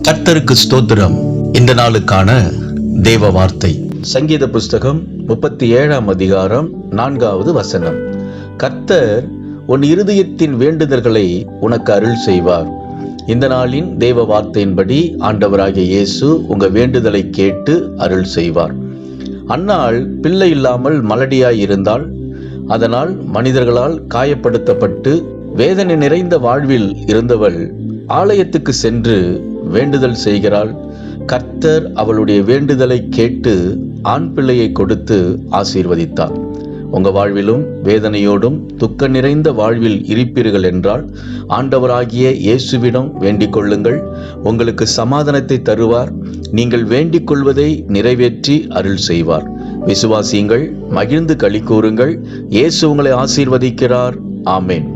கர்த்தருக்கு ஸ்தோத்திரம். இந்த நாளுக்கான தேவ வார்த்தை. சங்கீத புஸ்தகம் முப்பத்தி ஏழாம் அதிகாரம் நான்காவது வசனம். கர்த்தர் உன் இருதயத்தின் வேண்டுதல்களை உனக்கு அருள் செய்வார். இந்த நாளின் தேவ வார்த்தையின்படி ஆண்டவராகிய இயேசு உங்க வேண்டுதலை கேட்டு அருள் செய்வார். அன்னாள் பிள்ளை இல்லாமல் மலடியாய் இருந்தால் அதனால் மனிதர்களால் காயப்படுத்தப்பட்டு வேதனை நிறைந்த வாழ்வில் இருந்தவள் ஆலயத்துக்கு சென்று வேண்டுதல் செய்கிறாள். கர்த்தர் அவளுடைய வேண்டுதலை கேட்டு ஆண் பிள்ளையை கொடுத்து ஆசீர்வதித்தார். உங்க வாழ்விலும் வேதனையோடும் துக்க நிறைந்த வாழ்வில் இருப்பீர்கள் என்றால் ஆண்டவராகிய இயேசுவிடம் வேண்டிக் கொள்ளுங்கள். உங்களுக்கு சமாதானத்தை தருவார். நீங்கள் வேண்டிக் கொள்வதை நிறைவேற்றி அருள் செய்வார். விசுவாசியுங்கள் மகிழ்ந்து களி கூறுங்கள். இயேசு உங்களை ஆசீர்வதிக்கிறார். ஆமேன்.